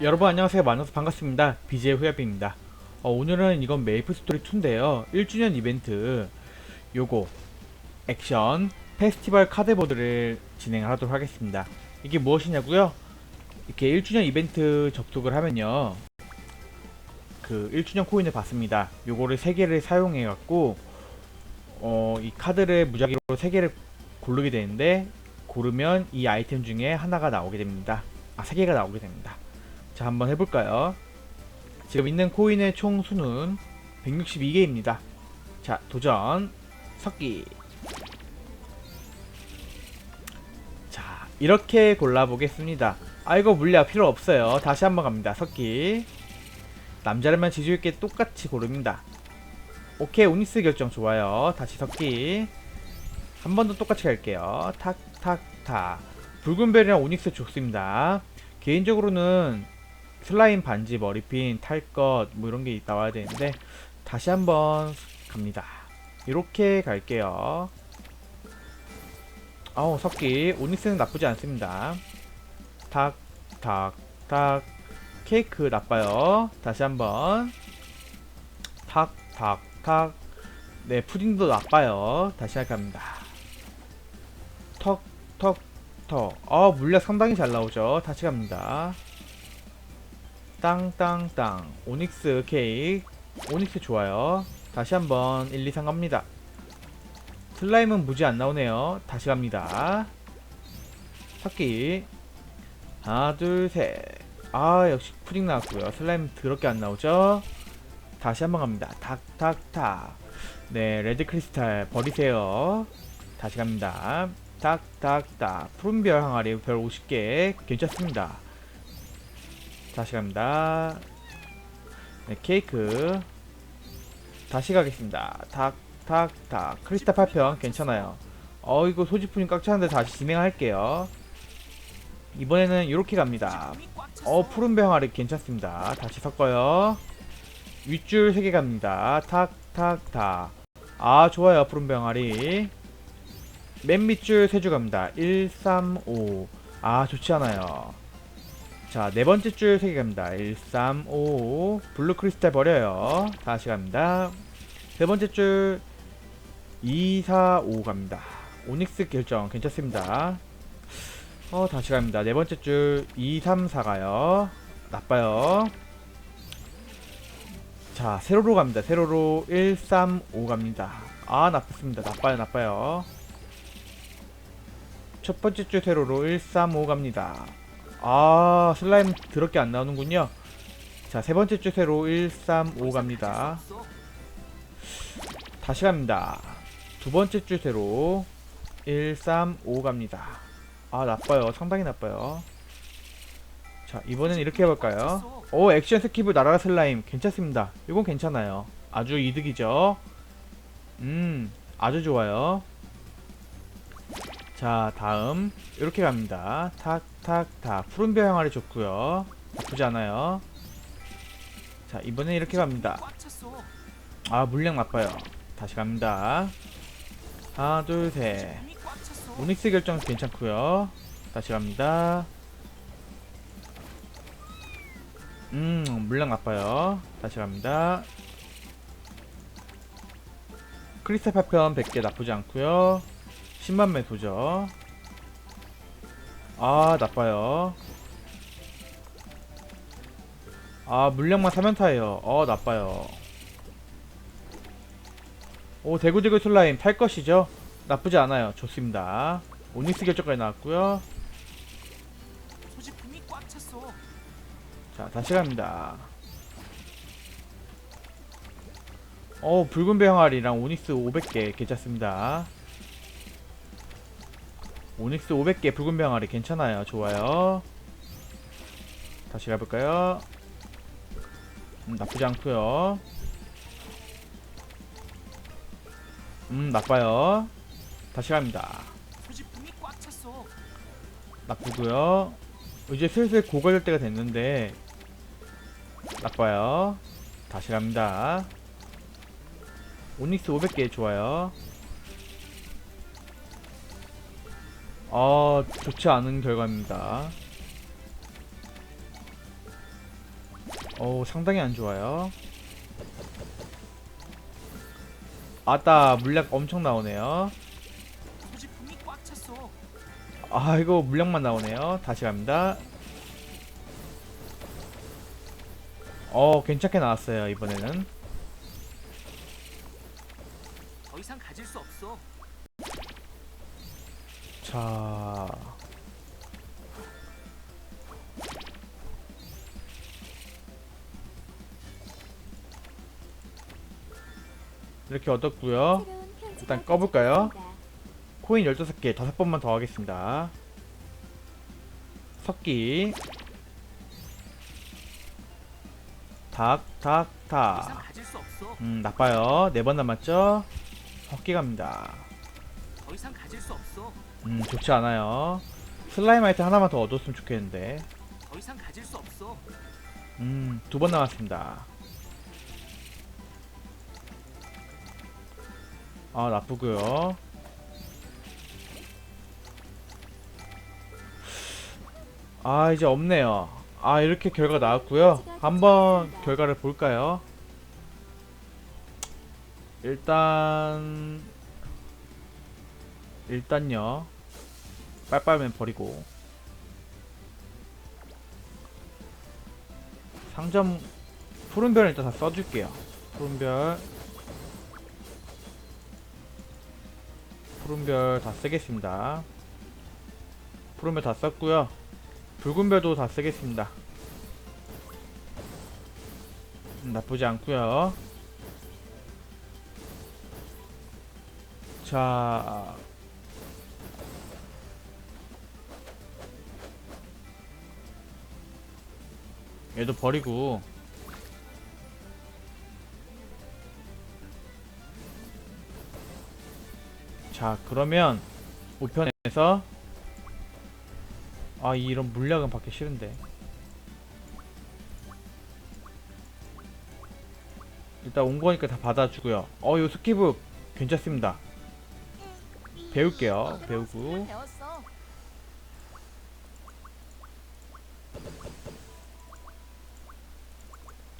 여러분 안녕하세요. 만나서 반갑습니다. BJ 후야비입니다. 어, 오늘은 이건 메이플 스토리 2인데요. 1주년 이벤트. 요거 액션 페스티벌 카드보드를 진행하도록 하겠습니다. 이게 무엇이냐고요? 이렇게 1주년 이벤트 접속을 하면요. 그 1주년 코인을 받습니다. 요거를 3개를 사용해 갖고 어, 이 카드를 무작위로 3개를 고르게 되는데 고르면 이 아이템 중에 하나가 나오게 됩니다. 아 3개가 나오게 됩니다 자 한번 해볼까요? 지금 있는 코인의 총 수는 162개입니다. 자 도전 섞기. 자 이렇게 골라보겠습니다. 아 이거 물량 필요 없어요. 다시 한번 갑니다. 섞기. 남자라면 지주있게 똑같이 고릅니다. 오케이 오니스 결정 좋아요. 다시 섞기. 한 번 더 똑같이 갈게요. 탁탁탁. 붉은 별이랑 오닉스 좋습니다. 개인적으로는 슬라임 반지 머리핀 탈 것 뭐 이런 게 나와야 되는데 다시 한번 갑니다. 이렇게 갈게요. 아우 섞기. 오닉스는 나쁘지 않습니다. 탁 탁 탁 케이크 나빠요. 다시 한번. 탁 탁 탁 네 푸딩도 나빠요. 다시 할겁니다. 턱 턱턱. 아 물약 상당히 잘 나오죠. 다시 갑니다 땅땅땅. 오닉스 케이크. 오닉스 좋아요. 다시 한번 1, 2, 3 갑니다. 슬라임은 무지 안 나오네요. 다시 갑니다. 섞기. 하나 둘셋아 역시 푸딩 나왔고요. 슬라임 더럽게 안 나오죠? 다시 한번 갑니다. 탁탁탁 네 레드 크리스탈 버리세요. 다시 갑니다. 탁탁탁 푸른별 항아리 별 50개. 괜찮습니다 다시 갑니다. 네, 케이크. 다시 가겠습니다. 탁, 탁, 탁. 크리스탈 8편 괜찮아요. 어, 이거 소지품이 꽉 차는데 다시 진행할게요. 이번에는 이렇게 갑니다. 어, 푸른 병아리 괜찮습니다. 다시 섞어요. 윗줄 3개 갑니다. 탁, 탁, 탁. 아, 좋아요. 푸른 병아리. 맨 밑줄 3줄 갑니다. 1, 3, 5. 아, 좋지 않아요. 자, 네 번째 줄 3개 갑니다. 1, 3, 5. 블루 크리스탈 버려요. 다시 갑니다. 세 번째 줄 2, 4, 5 갑니다. 오닉스 결정 괜찮습니다. 어, 다시 갑니다. 네 번째 줄 2, 3, 4 가요. 나빠요. 자, 세로로 갑니다. 세로로 1, 3, 5 갑니다. 아, 나쁘습니다. 나빠요, 나빠요. 첫 번째 줄 세로로 1, 3, 5 갑니다. 아 슬라임 더럽게 안 나오는군요. 자 세번째 주세로 1, 3, 5 갑니다. 다시 갑니다. 두번째 주세로 1, 3, 5 갑니다. 아 나빠요. 상당히 나빠요. 자 이번엔 이렇게 해볼까요? 오 액션 스킵을 나라 슬라임. 괜찮습니다. 이건 괜찮아요. 아주 이득이죠? 음 아주 좋아요 자 다음. 이렇게 갑니다. 탁탁탁 푸른별 항아리 좋고요. 나쁘지 않아요. 자 이번엔 이렇게 갑니다. 아 물량 나빠요. 다시 갑니다. 하나 둘셋. 오닉스 결정 괜찮고요. 다시 갑니다. 음 물량 나빠요. 다시 갑니다. 크리스탈 파편 100개 나쁘지 않고요 10만 매도죠. 아, 나빠요. 아, 물량만 사면타예요. 어, 나빠요. 오, 대구대구 슬라임 탈 것이죠? 나쁘지 않아요. 좋습니다. 오닉스 결정까지 나왔고요. 자, 다시 갑니다. 어, 붉은 배항아리랑 오닉스 500개 괜찮습니다. 오닉스 500개 붉은 병아리 괜찮아요. 좋아요. 다시 가볼까요? 음, 나쁘지 않고요. 음, 나빠요. 다시 갑니다. 나쁘고요. 이제 슬슬 고갈될 때가 됐는데 나빠요. 다시 갑니다. 오닉스 500개 좋아요. 아 좋지 않은 결과입니다. 어우 상당히 안 좋아요. 아따 물약 엄청 나오네요. 아 이거 물량만 나오네요. 다시 갑니다. 어 괜찮게 나왔어요 이번에는. 더 이상 가질 수 없어. 자 이렇게 얻었고요 일단 꺼볼까요? 코인 15개 5번만 더 하겠습니다 석기 없어. 음, 나빠요. 네 번 남았죠? 석기 갑니다. 더 이상 가질 수 없어. 음, 좋지 않아요. 슬라임 아이템 하나만 더 얻었으면 좋겠는데. 더 이상 가질 수 없어. 음, 두 번 남았습니다. 아, 나쁘고요. 아, 이제 없네요. 아, 이렇게 결과 나왔고요. 한번 결과를 볼까요? 일단 일단요. 빨빨맨 버리고 상점 푸른별 일단 다 써줄게요. 푸른별 푸른별 다 쓰겠습니다. 푸른별 다 썼고요. 붉은별도 다 쓰겠습니다. 음, 나쁘지 않고요. 자 얘도 버리고. 자 그러면 우편에서 아 이런 물약은 받기 싫은데. 일단 온 거니까 다 받아주고요. 어 요 스키북 괜찮습니다. 배울게요. 배우고 배웠어.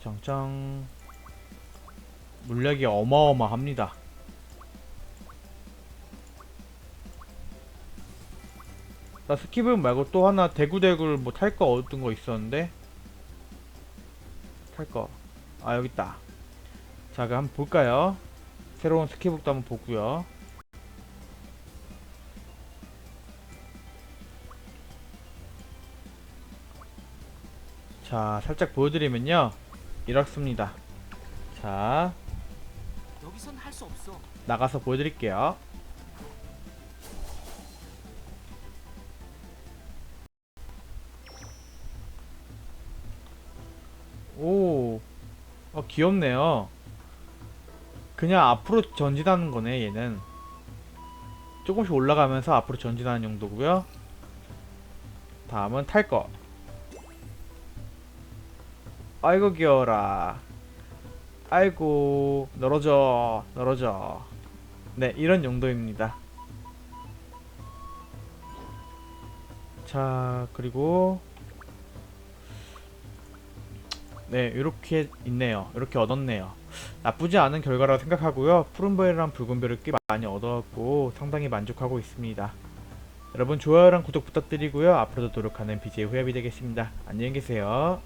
짱짱 물약이 어마어마합니다. 나 스킵은 말고 또 하나 대구대구를 뭐 탈거 얻은 거 있었는데? 탈 거. 아 여기 있다. 자 그럼 한번 볼까요? 새로운 스키북도 한번 보고요. 자 살짝 보여드리면요 이렇습니다. 자 여기선 할 수 없어. 나가서 보여드릴게요. 오 어, 귀엽네요. 그냥 앞으로 전진하는 거네 얘는. 조금씩 올라가면서 앞으로 전진하는 용도고요. 다음은 탈 거 아이고 귀여워라. 아이고 늘어져 늘어져 네 이런 용도입니다. 자 그리고 네 이렇게 있네요. 이렇게 얻었네요. 나쁘지 않은 결과라고 생각하고요. 푸른별이랑 붉은별을 꽤 많이 얻었고 상당히 만족하고 있습니다. 여러분 좋아요랑 구독 부탁드리고요. 앞으로도 노력하는 BJ 후야비 되겠습니다. 안녕히 계세요